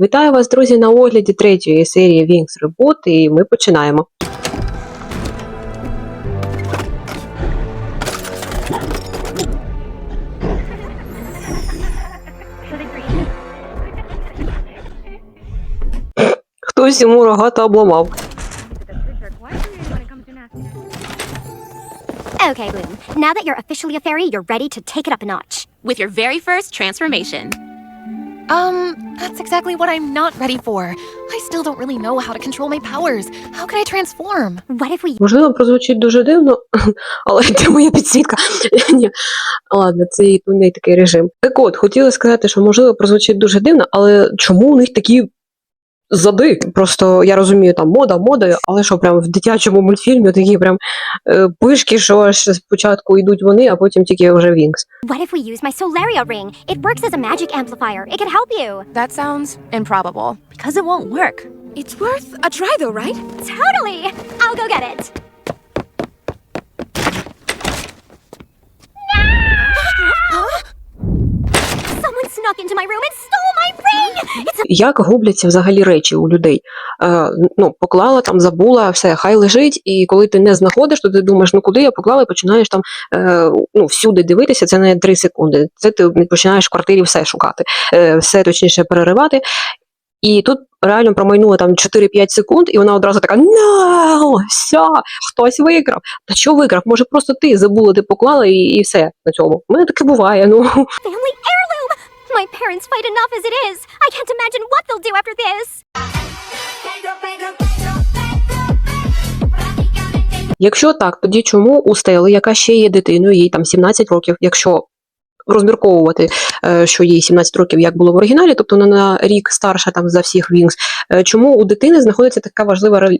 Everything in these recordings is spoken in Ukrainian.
Вітаю вас, друзі, на огляді третьої серії Wings Reboot, і ми починаємо. Хтось йому рогата обламав. Okay, Bloom. Now that you're officially a fairy, you're ready to take it up a notch. with your very first transformation. Um, that's exactly what I'm not ready for. I still don't really know how to control my powers. How can I transform? What if we Можливо, прозвучить дуже дивно, але це моя підсвітка. Ні. Ладно, це і не такий режим. Так от, хотіла сказати, що можливо прозвучить дуже дивно, але чому у них такі зади? Просто я розумію, там мода мода, але що прям в дитячому мультфільмі такі прям е, пишки, що аж спочатку йдуть вони, а потім тільки вже Вінкс. what if we use my Solaria ring? It works as a magic amplifier. It could help you. That sounds improbable. Because it won't work. It's worth a try though, right? Totally. I'll go get it. Someone snuck into my room and stole my ring. It's a Як губляться взагалі речі у людей? Е, ну, поклала там, забула, все, хай лежить, і коли ти не знаходиш, то ти думаєш, ну куди я поклала, і починаєш там е, ну, всюди дивитися, це не 3 секунди. Це ти починаєш в квартирі все шукати, е, все точніше переривати. І тут реально промайнуло там 4-5 секунд, і вона одразу така: No! все, хтось викрав. Та що викрав? Може, просто ти забула, ти поклала і, і все на цьому. У мене таке буває. Ну. My parents fight enough as it is. I can't imagine what they'll do after this. Якщо так, тоді чому у Стели, яка ще є дитиною, їй там 17 років, якщо розмірковувати, е, що їй 17 років, як було в оригіналі, тобто вона на рік старша там за всіх Вінкс, е, чому у дитини знаходиться така важлива рель-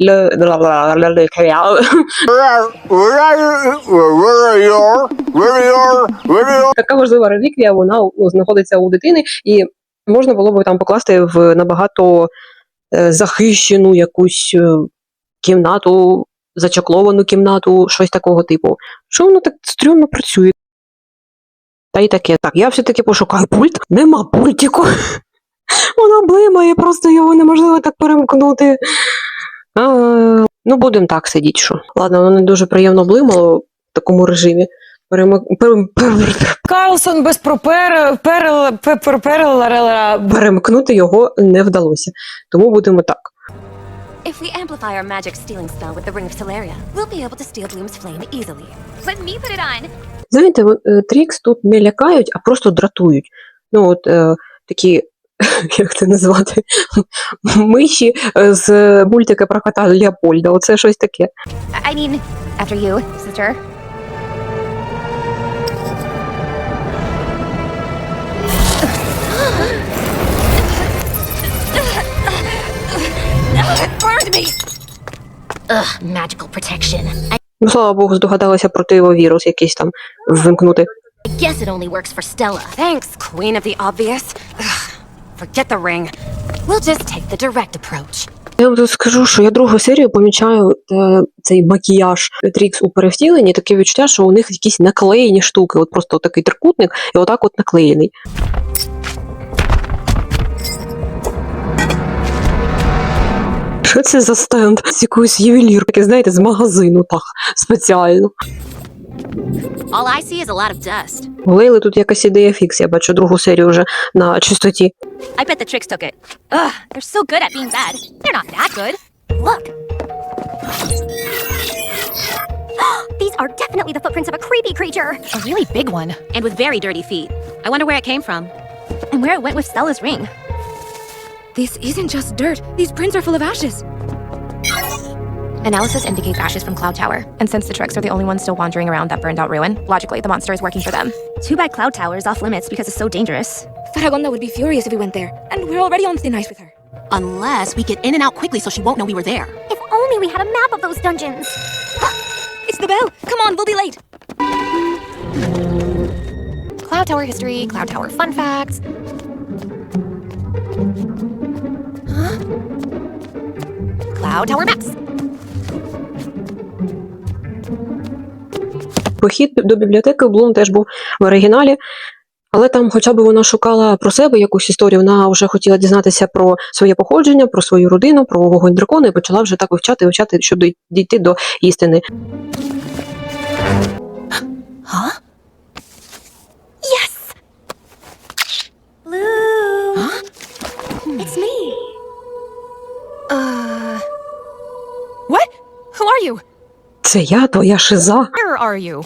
така важлива реліквія, вона ну, знаходиться у дитини, і можна було б там покласти в набагато е, захищену якусь е, кімнату, зачакловану кімнату, щось такого типу. Що воно так стрьомно працює? Та й таке. Так, я все-таки пошукаю пульт. Нема пультику. Воно блимає, просто його неможливо так перемкнути. А, ну, будемо так сидіти, що. Ладно, воно не дуже приємно блимало в такому режимі. Карлсон без пропер... перел... перел... Перемкнути його не вдалося. Тому будемо так. If we amplify our magic stealing spell with the Ring of Solaria, we'll be able to steal Bloom's flame easily. Let me put it on. Знаєте, е, Трікс тут не лякають, а просто дратують. Ну, от е, такі, як це назвати, миші е, з мультика про кота Леопольда. Оце щось таке. I mean, after you, sister. Ugh, magical protection. I Ну, слава Богу, здогадалася противовірус якийсь там ввимкнути. guess it only works for Stella. Thanks, Queen of the Obvious. Ugh, forget the ring. We'll just take the direct approach. Я вам тут скажу, що я другу серію помічаю е, цей макіяж Трікс у перевтіленні, таке відчуття, що у них якісь наклеєні штуки, от просто такий трикутник, і отак от наклеєний. Що це за стенд з якоїсь ювелірки, знаєте, з магазину, так, спеціально. All I see is a lot of dust. У Лейли тут якась ідея фікс, я бачу другу серію вже на чистоті. I bet the tricks took it. Ugh, they're so good at being bad. They're not that good. Look, These are definitely the footprints of a creepy creature. A really big one. and with very dirty feet. I wonder where it came from. And where it went with Stella's ring. This isn't just dirt. These prints are full of ashes. Analysis indicates ashes from Cloud Tower. And since the Tricks are the only ones still wandering around that burned out ruin, logically, the monster is working for them. Too bad Cloud Tower is off limits because it's so dangerous. Faragonda would be furious if we went there, and we're already on thin ice with her. Unless we get in and out quickly so she won't know we were there. If only we had a map of those dungeons. It's the bell. Come on, we'll be late. Cloud Tower history, Cloud Tower fun facts. Cloud Tower maps. Похід до бібліотеки Блум теж був в оригіналі, Але там, хоча б вона шукала про себе якусь історію, вона вже хотіла дізнатися про своє походження, про свою родину, про вогонь дракона, і почала вже так вивчати, вивчати, щоб дійти до істини. Huh? Uh. What? Who are you? Це я, твоя шиза. Where are you?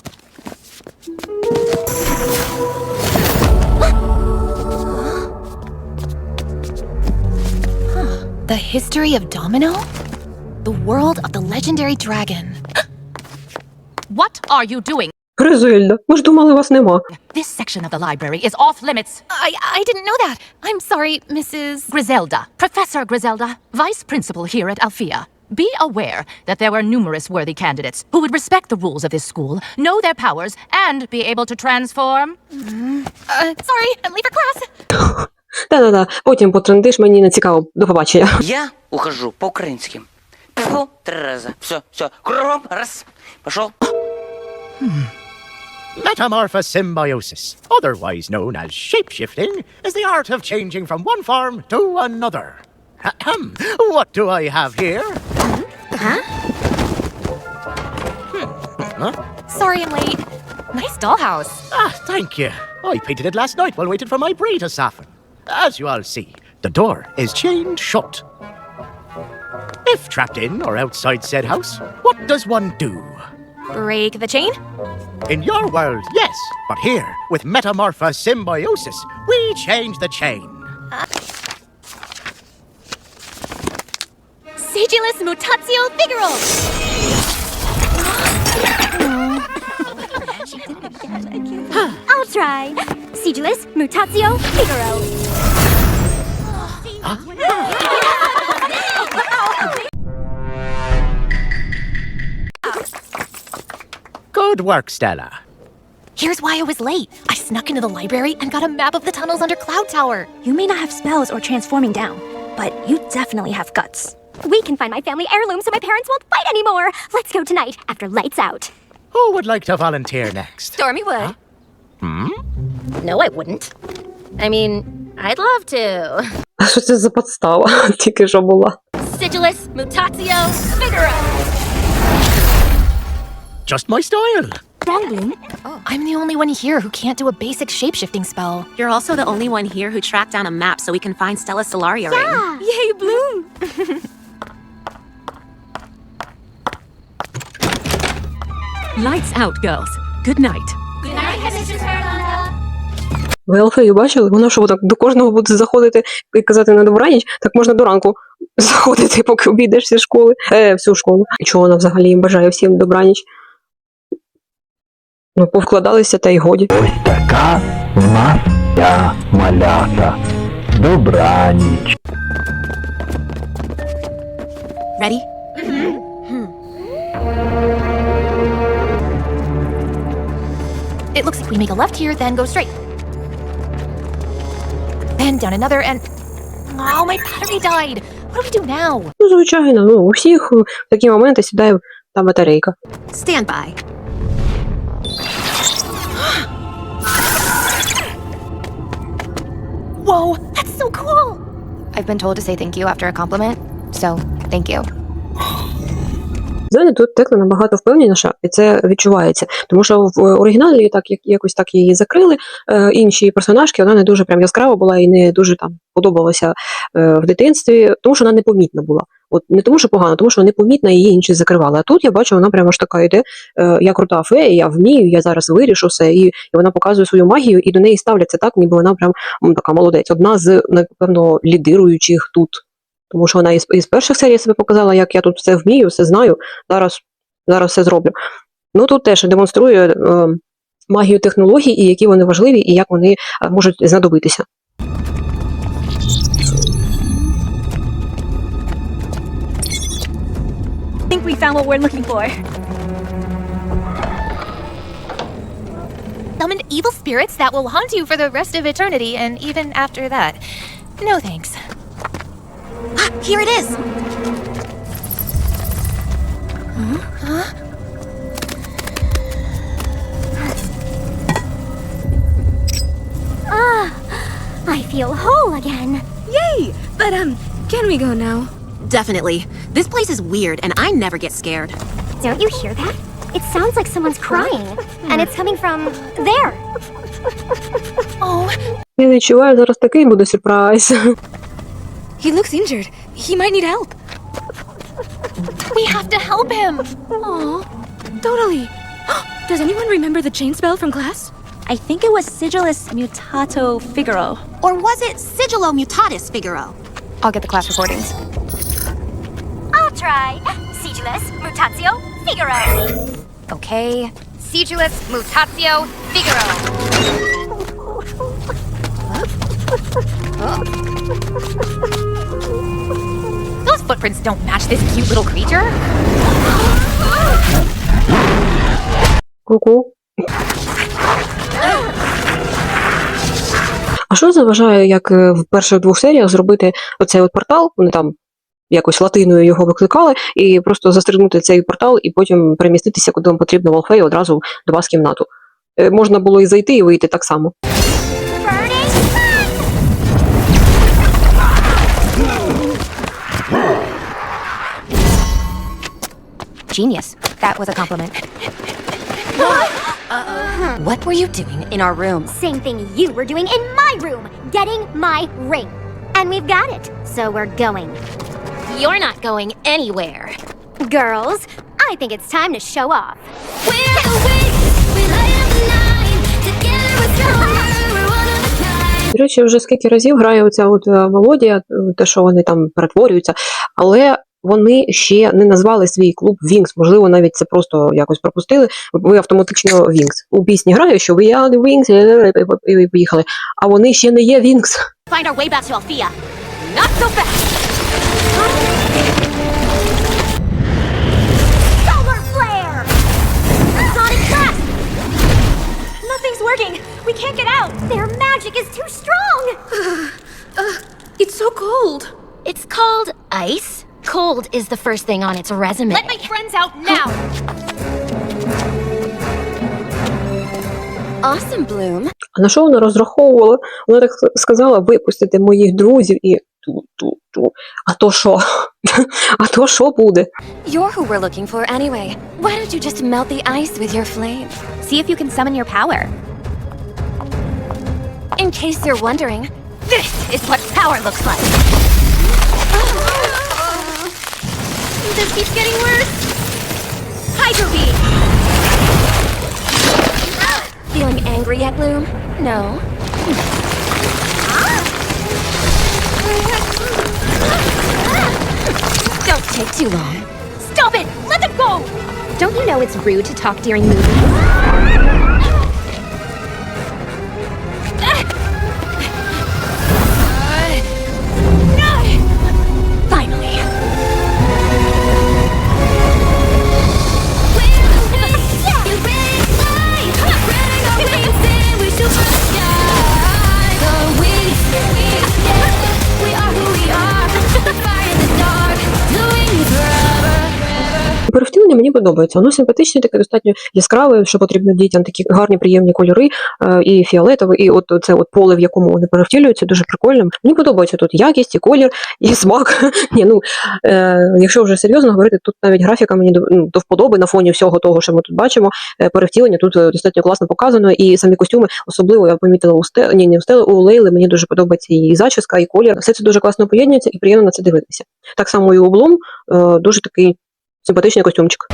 Huh. The history of Domino? The world of the legendary dragon. What are you doing? Гризельда, ми ж думали, вас нема. This section of the library is off limits. I I didn't know that. I'm sorry, Mrs. Griselda, Professor Griselda, Vice Principal here at Althea. Be aware that there were numerous worthy candidates who would respect the rules of this school, know their powers, and be able to transform. Uh, sorry, I'm late for class. Та-да-да, потім потрендиш, мені не цікаво. До побачення. Я ухожу по украински. Пошел три раза. Все, все. Кругом. Раз. Пошел. Metamorphosis symbiosis, otherwise known as shapeshifting, is the art of changing from one form to another. Ahem. What do I have here? Huh? Sorry I'm late. Nice dollhouse. Ah, thank you. I painted it last night while waiting for my brie to soften. As you all see, the door is chained shut. If trapped in or outside said house, what does one do? Break the chain? In your world, yes, but here, with Metamorphosis symbiosis, we change the chain. Sigillus mutatio figaro! I'll try. Sigillus mutatio figaro. Good work, Stella. Here's why I was late. I snuck into the library and got a map of the tunnels under Cloud Tower. You may not have spells or transforming down, but you definitely have guts. We can find my family heirloom so my parents won't fight anymore. Let's go tonight after lights out. Who would like to volunteer next? Stormy would. No, I wouldn't. I mean, I'd love to. А що це за подстава? Тільки що була. Sigillus mutatio figaro. Just my style. Wrong, I'm the only one here who can't do a basic shapeshifting spell. You're also the only one here who tracked down a map so we can find Stella Solaria ring. Yay, Bloom! Lights out, girls. Good night. Good night, Mistress Paragonda. Ви Алфею бачили? Вона що так до кожного буде заходити і казати на добраніч, так можна до ранку заходити, поки обійдеш всі школи, е, всю школу. І чого вона взагалі їм бажає всім добраніч? Ну, повкладалися та й годі. Ось така в нас ця малята. Добраніч. Ready? It looks like we make a left here, then go straight. Then down another and. Oh, my battery died. What do we do now? Ну, звичайно, ну, у всіх в такі моменти сідає та батарейка. Stand by. Whoa, that's so cool! I've been told to say thank you after a compliment, so thank you. Зелі тут текла набагато впевненіша, і це відчувається. Тому що в оригіналі так як якось так її закрили. Е, інші персонажки вона не дуже прям яскрава була і не дуже там подобалася е, в дитинстві, тому що вона непомітна була. От не тому, що погано, тому що непомітна її інші закривали. А тут я бачу, вона прямо ж така йде. Е, я крута фея, я вмію, я зараз вирішу все, і, і вона показує свою магію, і до неї ставляться так, ніби вона прям така молодець. Одна з напевно лідируючих тут. Тому що вона із, із перших серій себе показала, як я тут все вмію, все знаю. Зараз, зараз все зроблю. Ну тут теж демонструє е, магію технологій і які вони важливі, і як вони е, можуть знадобитися. We found what we're looking for. Summoned evil spirits that will haunt you for the rest of eternity and even after that. No thanks. Ah, here it is. feel whole again. Yay! But, um, can we go now? Definitely. This place is weird, and I never get scared. Don't you hear that? It sounds like someone's crying. And it's coming from there. Oh, Я відчуваю, зараз такий буде сюрприз. He looks injured. He might need help. we have to help him. Aw. Totally. Does anyone remember the chain spell from class? I think it was Sigillus Mutato Figaro. Or was it Sigillo Mutatis Figaro? I'll get the class recordings. I'll try. Sigillus Mutatio Figaro. Okay. Sigillus Mutatio Figaro. Footprints don't match this cute little creature. Ку-ку. А що заважає, як е, в перших двох серіях зробити оцей от портал? Вони там якось латиною його викликали, і просто застрибнути цей портал, і потім переміститися, куди вам потрібно в Алфеї, одразу до вас кімнату. Е, Можна було і зайти, і вийти так само. Genius. That was a compliment. What were you doing in our room? Same thing you were doing in my room, getting my ring. And we've got it, so we're going. You're not going anywhere. Girls, I think it's time to show off. We're the wings, we light up the night, together we're strong. До речі, вже скільки разів грає оця от е, мелодія, е, те, що вони там перетворюються, але вони ще не назвали свій клуб Wings. Можливо, навіть це просто якось пропустили. Ви автоматично Wings. У пісні грає, що ви are the Wings, е, і ви поїхали. А вони ще не є Wings. Find our way back to Althea. Not so fast! Solar flare! Sonic blast! Nothing's working. We can't get out. Their magic is too strong. It's so cold. It's called ice. Cold is the first thing on its resume. Let my friends out now. Awesome, Bloom. А на що вона розраховувала? Вона так сказала випустити моїх друзів і ту-ту-ту. А то що? А то що буде? You're who we're looking for anyway. Why don't you just melt the ice with your flame? See if you can summon your power. In case you're wondering, this is what power looks like. This keeps getting worse. Hydro beam. Feeling angry yet, Bloom? No. Don't take too long. Stop it! Let them go! Don't you know it's rude to talk during movies? Мені подобається. Воно симпатичне, таке достатньо яскраве, що потрібно дітям, такі гарні, приємні кольори, е, і фіолетовий, і от це от поле, в якому вони перевтілюються, дуже прикольно. Мені подобається тут якість, і колір, і смак. Ні, ну, е, якщо вже серйозно говорити, тут навіть графіка мені до, ну, до вподоби на фоні всього того, що ми тут бачимо. Е, перевтілення тут достатньо класно показано, і самі костюми, особливо я помітила у ні, не у стели, у Лейли, мені дуже подобається і зачіска, і колір. Все це дуже класно поєднується і приємно на це дивитися. Так само і е, дуже такий симпатичний костюмчик.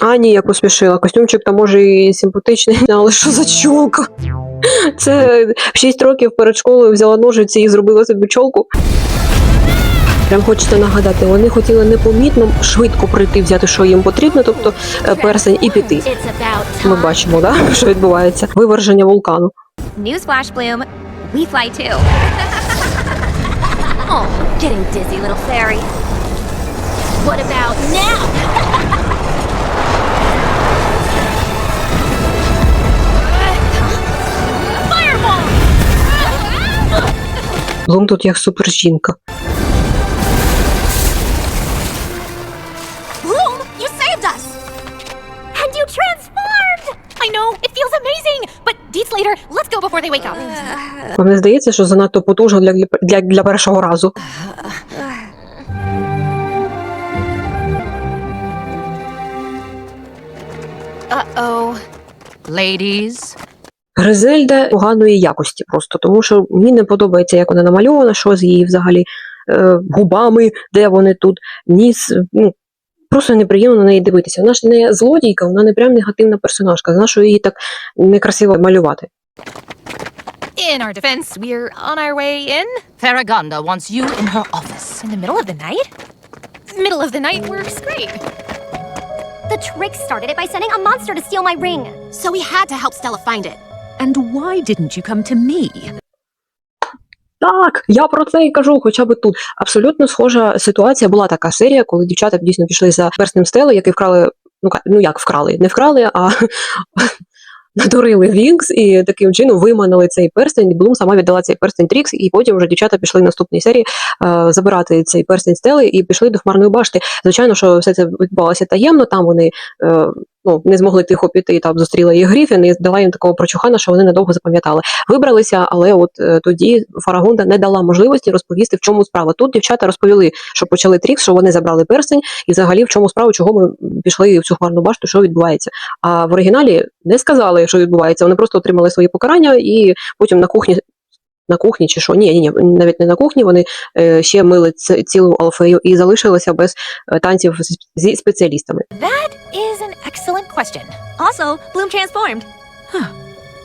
А, ні, я поспішила. Костюмчик там може і симпатичний, але що за чолка? Це 6 років перед школою взяла ножиці і зробила собі чолку. Прям хочеться нагадати, вони хотіли непомітно швидко прийти, взяти, що їм потрібно, тобто е, персень і піти. Ми бачимо, да, що відбувається. Виверження вулкану. Newsflash, Bloom. We fly too. Oh, getting dizzy, little fairy. What about now? Блум тут як супер жінка. Bloom, you saved us. And you transformed! I know, it feels amazing. But Deets later, let's go before they wake up. Вам не здається, що занадто потужно для, для, для першого разу. Uh-oh. Ladies, Гризельда поганої якості просто, тому що мені не подобається, як вона намальована, що з її взагалі е, губами, де вони тут, ніс. Ну, просто неприємно на неї дивитися. Вона ж не злодійка, вона не прям негативна персонажка. Зна, що її так некрасиво малювати. In our defense, we're on our way in. Farragonda wants you in her office. In the middle of the night? Middle of the night works great. The trick started it by sending a monster to steal my ring. So we had to help Stella find it. And why didn't you come to me? Так, я про це і кажу, хоча б тут. Абсолютно схожа ситуація була така серія, коли дівчата дійсно пішли за перснем стели, який вкрали. Ну, ну як вкрали? Не вкрали, а надурили Вінкс і таким чином виманили цей перстень. Блум сама віддала цей перстень Трікс, і потім вже дівчата пішли в наступній серії е, забирати цей перстень стели і пішли до хмарної башти. Звичайно, що все це відбувалося таємно. Там вони е, ну, не змогли тихо піти. Там зустріла їх Гріфін і дала їм такого прочухана, що вони надовго запам'ятали. Вибралися, але от е, тоді Фарагонда не дала можливості розповісти, в чому справа. Тут дівчата розповіли, що почали Трікс, що вони забрали перстень, і взагалі в чому справа, чого ми пішли в цю хмарну башту, що відбувається. А в оригіналі не сказали, що відбувається. Вони просто отримали свої покарання і потім на кухні. На кухні чи що? Ні, ні, ні, навіть не на кухні. Вони е, ще мили цілу алфею і залишилися без е, танців зі спеціалістами. That is an excellent question. Also, Bloom transformed. Huh.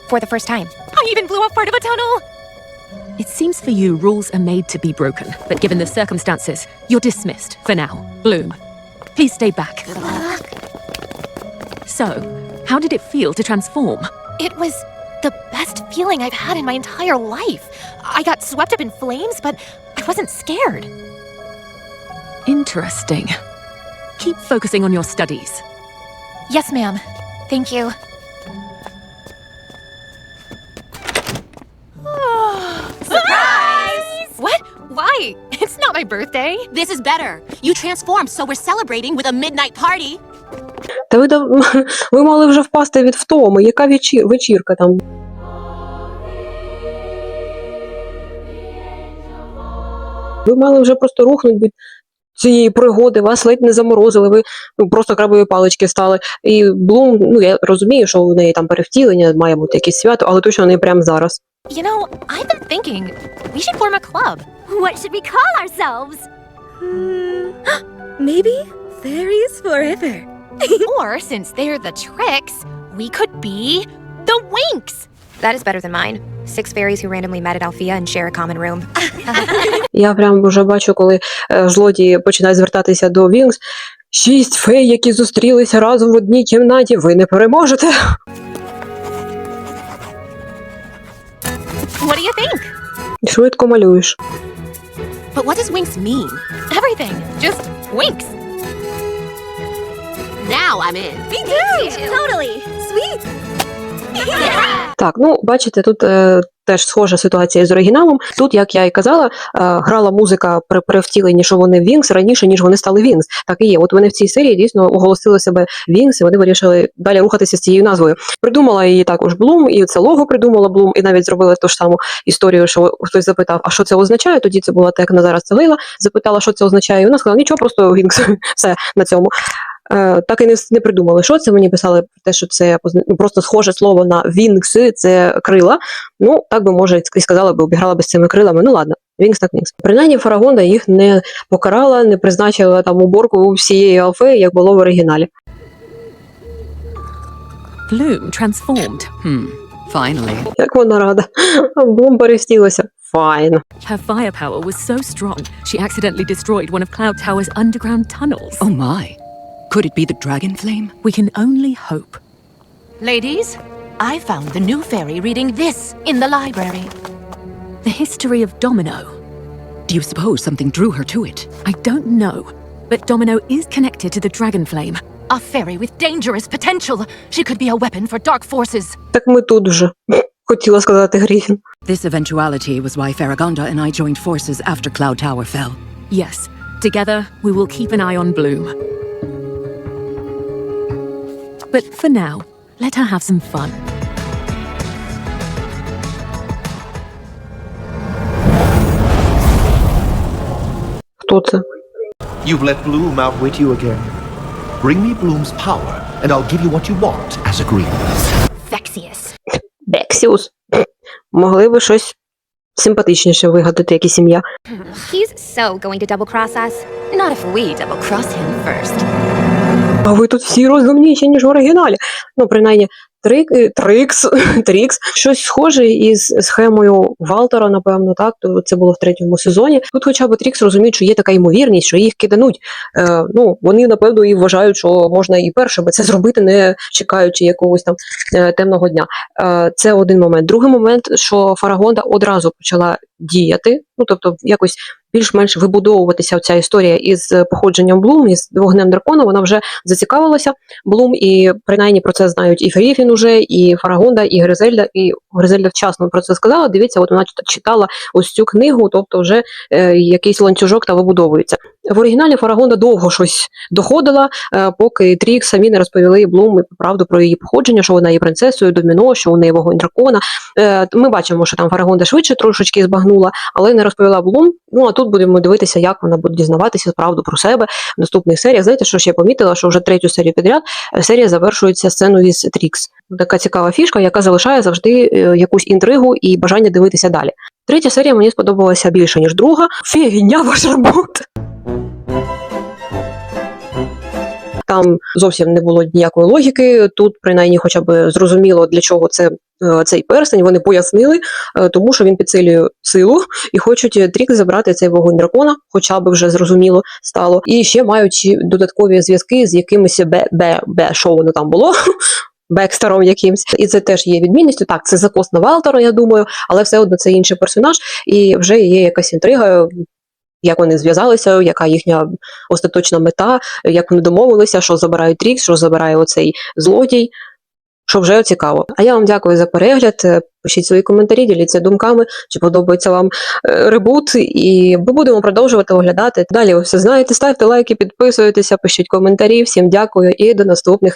For the first time. I even blew up part of a tunnel. It seems for you rules are made to be broken, but given the circumstances, you're dismissed for now. Bloom, please stay back. So, how did it feel to transform? It was the best feeling I've had in my entire life. I got swept up in flames, but I wasn't scared. Interesting. Keep focusing on your studies. Yes, ma'am. Thank you. Surprise! What? Why? It's not my birthday. This is better. You transformed, so we're celebrating with a midnight party. Та ви, дав- ви мали вже впасти від втоми. Яка вечір, вечірка там? Ви мали вже просто рухнути від цієї пригоди, вас ледь не заморозили, ви ну, просто крабові палички стали. І Блум, ну я розумію, що у неї там перевтілення, має бути якесь свято, але точно не прямо зараз. You know, I've been thinking we should form a club. What should we call ourselves? Maybe fairies forever. or, since they're the tricks, we could be the Winks. That is better than mine. Six fairies who randomly met at Althea and share a common room. Я прям вже бачу, коли е, злодії починають звертатися до Вінкс. Шість фей, які зустрілися разом в одній кімнаті, ви не переможете. What do you think? Швидко малюєш. But what does Winks mean? Everything. Just Winks. Now I'm in. Me too! Totally! Sweet! Так, ну бачите, тут е, теж схожа ситуація з оригіналом. Тут, як я і казала, е, грала музика при перевтіленні, що вони Вінкс раніше, ніж вони стали Вінкс. Так і є. От вони в цій серії дійсно оголосили себе Вінкс, і вони вирішили далі рухатися з цією назвою. Придумала її також Блум, і це лого придумала Блум, і навіть зробила ту ж саму історію, що хтось запитав, а що це означає? Тоді це була так на зараз це Лейла, запитала, що це означає. І вона сказала, нічого, просто Вінкс. Все на цьому. Е, так і не, не придумали, що це. Мені писали про те, що це ну, просто схоже слово на вінкси, це крила. Ну, так би, може, і сказала би, обіграла би з цими крилами. Ну ладно, вінкс так вінкс. Принаймні, Фарагонда їх не покарала, не призначила там уборку всієї алфеї, як було в оригіналі. Bloom transformed. Hmm, finally. Як вона рада. Блум перестілася. Файн. Her firepower was so strong, she accidentally destroyed one of Cloud Tower's underground tunnels. Oh my. Could it be the dragon flame? We can only hope. Ladies, I found the new fairy reading this in the library. The history of Domino. Do you suppose something drew her to it? I don't know, but Domino is connected to the dragon flame. A fairy with dangerous potential. She could be a weapon for dark forces. Так ми тут вже. Хотіла сказати Гріфін. This eventuality was why Farragonda and I joined forces after Cloud Tower fell. Yes, together we will keep an eye on Bloom. But for now, let her have some fun. You've let Bloom outwit you again. Bring me Bloom's power, and I'll give you what you want, as agreed. Vexius. Vexius. Могли би щось симпатичніше вигадати, якісь ім'я. He's so going to double cross us. Not if we double cross him first. А ви тут всі розумніші, ніж в оригіналі. Ну, принаймні, трик, е, Трикс, Трікс, щось схоже із схемою Валтера, напевно, так. Це було в третьому сезоні. Тут, хоча б Трікс розуміють, що є така ймовірність, що їх кидануть. Е, ну, вони, напевно, і вважають, що можна і першими це зробити, не чекаючи якогось там е, темного дня. Е, це один момент. Другий момент, що Фарагонда одразу почала діяти, ну тобто якось більш-менш вибудовуватися ця історія із походженням Блум, із вогнем дракона. Вона вже зацікавилася Блум, і принаймні про це знають і Фріфін уже, і Фарагонда, і Гризельда. І Гризельда вчасно про це сказала. Дивіться, от вона чит- читала ось цю книгу, тобто вже е, якийсь ланцюжок та вибудовується. В оригіналі Фарагонда довго щось доходила, е, поки Трік самі не розповіли Блум правду про її походження, що вона є принцесою Доміно, що у неї вогонь дракона. Е, ми бачимо, що там Фарагонда швидше трошечки збагнула, але не розповіла Блум. Ну а тут будемо дивитися, як вона буде дізнаватися правду про себе в наступних серіях. Знаєте, що ще помітила, що вже третю серію підряд е, серія завершується сценою із Трікс. Така цікава фішка, яка залишає завжди якусь інтригу і бажання дивитися далі. Третя серія мені сподобалася більше, ніж друга. Фігня ваш робот. Там зовсім не було ніякої логіки. Тут, принаймні, хоча б зрозуміло, для чого це. е, Цей перстень вони пояснили, е, тому що він підсилює силу і хочуть е, трік забрати цей вогонь дракона, хоча б вже зрозуміло стало. І ще мають додаткові зв'язки з якимось бе, бе, бе, що воно там було. Бекстером якимсь, і це теж є відмінністю. Так, це закос на Валтера, я думаю, але все одно це інший персонаж, і вже є якась інтрига, як вони зв'язалися, яка їхня остаточна мета, як вони домовилися, що забирає Трікс, що забирає оцей злодій. Що вже цікаво. А я вам дякую за перегляд. Пишіть свої коментарі, діліться думками, чи подобається вам е, ребут, і ми будемо продовжувати оглядати. Далі ви все знаєте. Ставте лайки, підписуйтеся, пишіть коментарі. Всім дякую і до наступних